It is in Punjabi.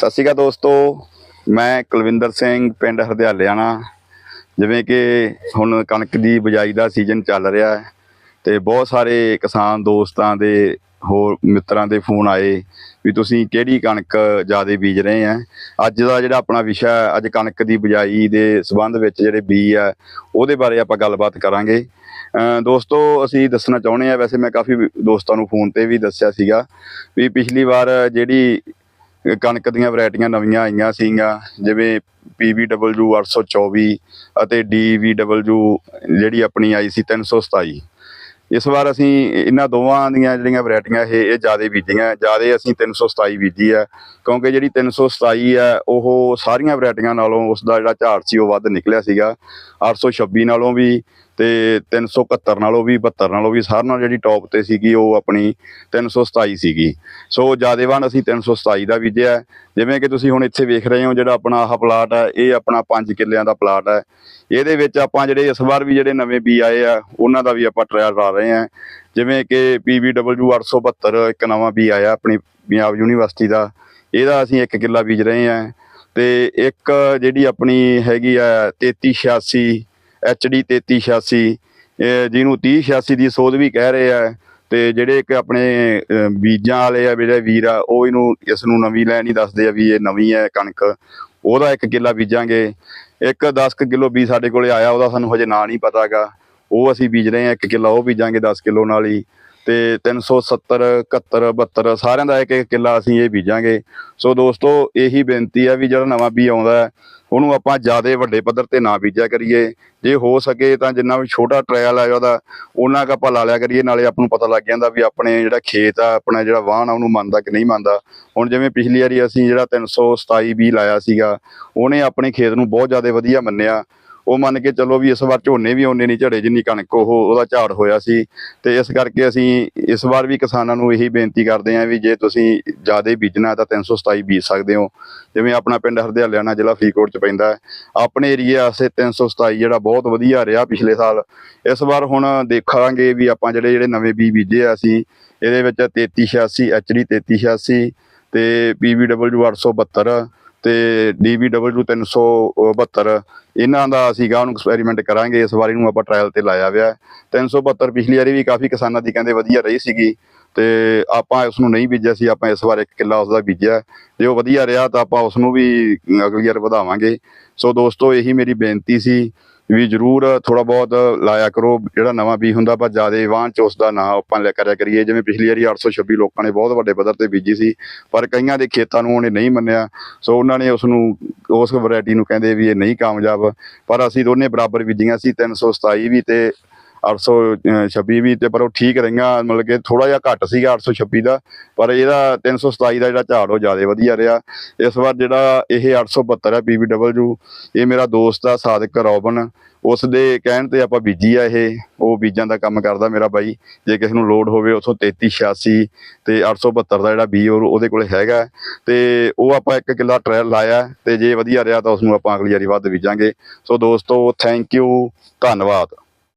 ਸਤਿ ਸ਼੍ਰੀ ਅਕਾਲ ਦੋਸਤੋ, ਮੈਂ ਕੁਲਵਿੰਦਰ ਸਿੰਘ ਪਿੰਡ ਹਰਦਿਆਲਿਆਣਾ। ਜਿਵੇਂ ਕਿ ਹੁਣ ਕਣਕ ਦੀ ਬਿਜਾਈ ਦਾ ਸੀਜ਼ਨ ਚੱਲ ਰਿਹਾ ਹੈ ਤੇ ਬਹੁਤ ਸਾਰੇ ਕਿਸਾਨ ਦੋਸਤਾਂ ਦੇ ਹੋਰ ਮਿੱਤਰਾਂ ਦੇ ਫੋਨ ਆਏ ਵੀ ਤੁਸੀਂ ਕਿਹੜੀ ਕਣਕ ਜ਼ਿਆਦਾ ਬੀਜ ਰਹੇ ਆ ਅੱਜ ਦਾ ਜਿਹੜਾ ਆਪਣਾ ਵਿਸ਼ਾ ਅੱਜ ਕਣਕ ਦੀ ਬਿਜਾਈ ਦੇ ਸੰਬੰਧ ਵਿੱਚ ਜਿਹੜੇ ਬੀਜ ਆ ਉਹਦੇ ਬਾਰੇ ਆਪਾਂ ਗੱਲਬਾਤ ਕਰਾਂਗੇ। ਦੋਸਤੋ, ਅਸੀਂ ਦੱਸਣਾ ਚਾਹੁੰਦੇ ਆ ਵੈਸੇ ਮੈਂ ਕਾਫੀ ਦੋਸਤਾਂ ਨੂੰ ਫੋਨ ਤੇ ਵੀ ਦੱਸਿਆ ਸੀਗਾ ਵੀ ਪਿਛਲੀ ਵਾਰ ਜਿਹੜੀ ਕਣਕ ਦੀਆਂ ਵੈਰਾਈਟੀਆਂ ਨਵੀਆਂ ਆਈਆਂ ਸੀਗੀਆਂ, ਜਿਵੇਂ PBW 824 ਅਤੇ DVW ਜਿਹੜੀ ਆਪਣੀ ਆਈ ਸੀ 327 ਇਸ ਵਾਰ ਅਸੀਂ ਇਹਨਾਂ ਦੋਵਾਂ ਦੀਆਂ ਜਿਹੜੀਆਂ ਵੈਰਾਈਟੀਆਂ ਇਹ ਇਹ ਜ਼ਿਆਦਾ ਬੀਜੀਆਂ, ਜ਼ਿਆਦਾ ਅਸੀਂ 327 ਬੀਜੀ ਆ, ਕਿਉਂਕਿ ਜਿਹੜੀ 327 ਹੈ ਉਹ ਸਾਰੀਆਂ ਵੈਰਾਈਟੀਆਂ ਨਾਲੋਂ ਉਸ ਦਾ ਜਿਹੜਾ ਝਾੜ ਸੀ ਉਹ ਵੱਧ ਨਿਕਲਿਆ ਸੀਗਾ। 826 ਨਾਲੋਂ ਵੀ ਤੇ 371 ਨਾਲੋਂ ਵੀ 72 ਨਾਲੋਂ ਵੀ ਸਾਰਿਆਂ ਨਾਲ ਜਿਹੜੀ ਟੌਪ ਤੇ ਸੀਗੀ ਉਹ ਆਪਣੀ 327 ਸੀਗੀ। ਸੋ ਜ਼ਿਆਦੇਵਾਨ ਅਸੀਂ 327 ਦਾ ਬੀਜਿਆ। ਜਿਵੇਂ ਕਿ ਤੁਸੀਂ ਹੁਣ ਇੱਥੇ ਵੇਖ ਰਹੇ ਹੋ ਜਿਹੜਾ ਆਪਣਾ ਆਹ ਪਲਾਟ ਹੈ, ਇਹ ਆਪਣਾ 5 ਕਿੱਲਿਆਂ ਦਾ ਪਲਾਟ ਹੈ। ਇਹਦੇ ਵਿੱਚ ਆਪਾਂ ਜਿਹੜੇ ਇਸ ਵਾਰ ਵੀ ਜਿਹੜੇ ਨਵੇਂ ਬੀ ਆਏ ਆ, ਉਹਨਾਂ ਦਾ ਵੀ ਆਪਾਂ ਟ੍ਰਾਇਲ ਲਾ ਰਹੇ ਹਾਂ। ਜਿਵੇਂ ਕਿ PBW 872 ਇੱਕ ਨਵਾਂ ਬੀ ਆਇਆ ਆਪਣੀ ਪੰਜਾਬ ਯੂਨੀਵਰਸਿਟੀ ਦਾ। ਇਹਦਾ ਅਸੀਂ 1 ਕਿੱਲਾ ਬੀਜ ਰਹੇ ਹਾਂ। ਤੇ ਇੱਕ ਜਿਹੜੀ ਆਪਣੀ ਹੈਗੀ ਆ 3386 HD 3386 ਇਹ ਜਿਹਨੂੰ 3086 ਦੀ ਸੋਧ ਵੀ ਕਹਿ ਰਹੇ ਆ ਤੇ ਜਿਹੜੇ ਇੱਕ ਆਪਣੇ ਬੀਜਾਂ ਵਾਲੇ ਆ, ਜਿਹੜੇ ਵੀਰ ਆ, ਉਹ ਇਹਨੂੰ ਇਸ ਨੂੰ ਨਵੀਂ ਲੈਣੀ ਦੱਸਦੇ ਆ ਵੀ ਇਹ ਨਵੀਂ ਹੈ ਕਣਕ, ਉਹਦਾ ਇੱਕ ਕਿੱਲਾ ਬੀਜਾਂਗੇ। ਇੱਕ 10 ਕਿਲੋ ਬੀ ਸਾਡੇ ਕੋਲੇ ਆਇਆ, ਉਹਦਾ ਸਾਨੂੰ ਹਜੇ ਨਾਂ ਨਹੀਂ ਪਤਾਗਾ। ਉਹ ਅਸੀਂ ਬੀਜ ਰਹੇ ਹਾਂ ਇੱਕ ਕਿੱਲਾ ਉਹ ਬੀਜਾਂਗੇ 10 ਕਿਲੋ ਨਾਲ ਹੀ। ਤੇ 370 71 72 ਸਾਰਿਆਂ ਦਾ ਇੱਕ ਇੱਕ ਕਿੱਲਾ ਅਸੀਂ ਇਹ ਬੀਜਾਂਗੇ। ਸੋ ਦੋਸਤੋ, ਇਹੀ ਬੇਨਤੀ ਹੈ ਵੀ ਜਿਹੜਾ ਨਵਾਂ ਬੀ ਆਉਂਦਾ ਹੈ ਉਹਨੂੰ ਆਪਾਂ ਜ਼ਿਆਦਾ ਵੱਡੇ ਪੱਧਰ ਤੇ ਨਾ ਬੀਜਿਆ ਕਰੀਏ। ਜੇ ਹੋ ਸਕੇ ਤਾਂ ਜਿੰਨਾ ਵੀ ਛੋਟਾ ਟ੍ਰਾਇਲ ਹੈ ਉਹਦਾ ਉਹਨਾਂ ਕ ਆਪਾਂ ਲਾ ਲਿਆ ਕਰੀਏ, ਨਾਲੇ ਆਪ ਨੂੰ ਪਤਾ ਲੱਗ ਜਾਂਦਾ ਵੀ ਆਪਣੇ ਜਿਹੜਾ ਖੇਤ ਆ, ਆਪਣਾ ਜਿਹੜਾ ਵਾਹਣ ਆ, ਉਹਨੂੰ ਮੰਨਦਾ ਕਿ ਨਹੀਂ ਮੰਨਦਾ। ਹੁਣ ਜਿਵੇਂ ਪਿਛਲੀ ਵਾਰੀ ਅਸੀਂ ਜਿਹੜਾ 327 ਬੀ ਲਾਇਆ ਸੀਗਾ, ਉਹਨੇ ਆਪਣੇ ਖੇਤ ਨੂੰ ਬਹੁਤ ਜ਼ਿਆਦਾ ਵਧੀਆ ਮੰਨਿਆ। ਉਹ ਮੰਨ ਕੇ ਚੱਲੋ ਵੀ ਇਸ ਵਾਰ ਝੋਨੇ ਵੀ ਉਹਨੇ ਨਹੀਂ ਝੜੇ ਜਿੰਨੀ ਕਣਕ ਉਹ ਉਹਦਾ ਝਾੜ ਹੋਇਆ ਸੀ। ਤੇ ਇਸ ਕਰਕੇ ਅਸੀਂ ਇਸ ਵਾਰ ਵੀ ਕਿਸਾਨਾਂ ਨੂੰ ਇਹੀ ਬੇਨਤੀ ਕਰਦੇ ਹਾਂ ਵੀ ਜੇ ਤੁਸੀਂ ਜ਼ਿਆਦਾ ਬੀਜਣਾ ਤਾਂ 327 ਬੀਜ ਸਕਦੇ ਹੋ। ਜਿਵੇਂ ਆਪਣਾ ਪਿੰਡ ਹਰਦਿਆਲਿਆਣਾ ਜ਼ਿਲ੍ਹਾ ਫਰੀਦਕੋਟ ਚ ਪੈਂਦਾ ਆਪਣੇ ਏਰੀਏ ਆਸੇ 327 ਜਿਹੜਾ ਬਹੁਤ ਵਧੀਆ ਰਿਹਾ ਪਿਛਲੇ ਸਾਲ। ਇਸ ਵਾਰ ਹੁਣ ਦੇਖਾਂਗੇ ਵੀ ਆਪਾਂ ਜਿਹੜੇ ਜਿਹੜੇ ਨਵੇਂ ਬੀਜ ਬੀਜੇ ਆ ਅਸੀਂ, ਇਹਦੇ ਵਿੱਚ 3386 HD 3386 ਤੇ PBW 872 ਤੇ DBW 372 ਇਹਨਾਂ ਦਾ ਅਸੀਂ ਗਾਂ ਨੂੰ ਐਕਸਪੈਰੀਮੈਂਟ ਕਰਾਂਗੇ, ਇਸ ਵਾਰੀ ਨੂੰ ਆਪਾਂ ਟ੍ਰਾਇਲ ਤੇ ਲਾਇਆ ਹੋਇਆ ਹੈ। 372 ਪਿਛਲੀ ਵਾਰੀ ਵੀ ਕਾਫੀ ਕਿਸਾਨਾਂ ਦੀ ਕਹਿੰਦੇ ਵਧੀਆ ਰਹੀ ਸੀਗੀ, ਤੇ ਆਪਾਂ ਉਸ ਨੂੰ ਨਹੀਂ ਬੀਜਿਆ ਸੀ, ਆਪਾਂ ਇਸ ਵਾਰ ਇੱਕ ਕਿੱਲਾ ਉਸ ਦਾ ਬੀਜਿਆ ਜੇ ਉਹ ਵਧੀਆ ਰਿਹਾ ਤਾਂ ਆਪਾਂ ਉਸ ਨੂੰ ਵੀ ਅਗਲੀ ਵਾਰ ਵਧਾਵਾਂਗੇ ਸੋ ਦੋਸਤੋ, ਇਹੀ ਮੇਰੀ ਬੇਨਤੀ ਸੀ ਵੀ ਜਰੂਰ ਥੋੜਾ ਬਹੁਤ ਲਾਇਆ ਕਰੋ। ਜਿਹੜਾ ਨਵਾਂ ਬੀ ਹੁੰਦਾ ਪਰ ਜ਼ਿਆਦਾ ਵਾਹਨ ਚ ਉਸ ਦਾ ਨਾਂ ਆਪਾਂ ਲੈ ਕਰਿਆ ਕਰੀਏ। ਜਿਵੇਂ ਪਿਛਲੀ ਵਾਰੀ 826 ਲੋਕਾਂ ਨੇ ਬਹੁਤ ਵੱਡੇ ਪੱਧਰ ਤੇ ਬੀਜੀ ਸੀ, ਪਰ ਕਈਆਂ ਦੇ ਖੇਤਾਂ ਨੂੰ ਉਹਨੇ ਨਹੀਂ ਮੰਨਿਆ। ਸੋ ਉਹਨਾਂ ਨੇ ਉਸ ਨੂੰ, ਉਸ ਵੈਰਾਈਟੀ ਨੂੰ ਕਹਿੰਦੇ ਵੀ ਇਹ ਨਹੀਂ ਕਾਮਯਾਬ। ਪਰ ਅਸੀਂ ਦੋਨੇ ਬਰਾਬਰ ਬੀਜੀਆਂ ਸੀ 327 ਵੀ ਤੇ 826 ਵੀ ਤੇ ਪਰ ਉਹ ਠੀਕ ਰਹੀਆਂ, ਮਤਲਬ ਕਿ ਥੋੜਾ ਜਿਹਾ ਘੱਟ ਸੀਗਾ 826 ਦਾ, ਪਰ ਇਹਦਾ 327 ਦਾ ਜਿਹੜਾ ਝਾੜ ਉਹ ਜ਼ਿਆਦਾ ਵਧੀਆ ਰਿਹਾ। ਇਸ ਵਾਰ ਜਿਹੜਾ ਇਹ 872 ਹੈ PBW ਇਹ ਮੇਰਾ ਦੋਸਤ ਆ, ਸਾਦਕ ਰੋਬਨ। ਉਸ ਦੇ ਕਹਿਣ ਤੇ ਆਪਾਂ ਬੀਜੀ ਆ ਇਹ, ਉਹ ਬੀਜਾਂ ਦਾ ਕੰਮ ਕਰਦਾ ਮੇਰਾ ਬਾਈ। ਜੇ ਕਿਸੇ ਨੂੰ ਲੋਡ ਹੋਵੇ ਉਥੋਂ 3386 ਤੇ 872 ਦਾ ਜਿਹੜਾ ਬੀ ਉਹ ਉਹਦੇ ਕੋਲੇ ਹੈਗਾ। ਤੇ ਉਹ ਆਪਾਂ ਇੱਕ ਕਿੱਲਾ ਟ੍ਰਾਇਲ ਲਾਇਆ, ਤੇ ਜੇ ਵਧੀਆ ਰਿਹਾ ਤਾਂ ਉਸ ਨੂੰ ਆਪਾਂ ਅਗਲੀ ਵਾਰੀ ਵੱਧ ਬੀਜਾਂਗੇ। ਸੋ ਦੋਸਤੋ ਥੈਂਕ ਯੂ ਧੰਨਵਾਦ।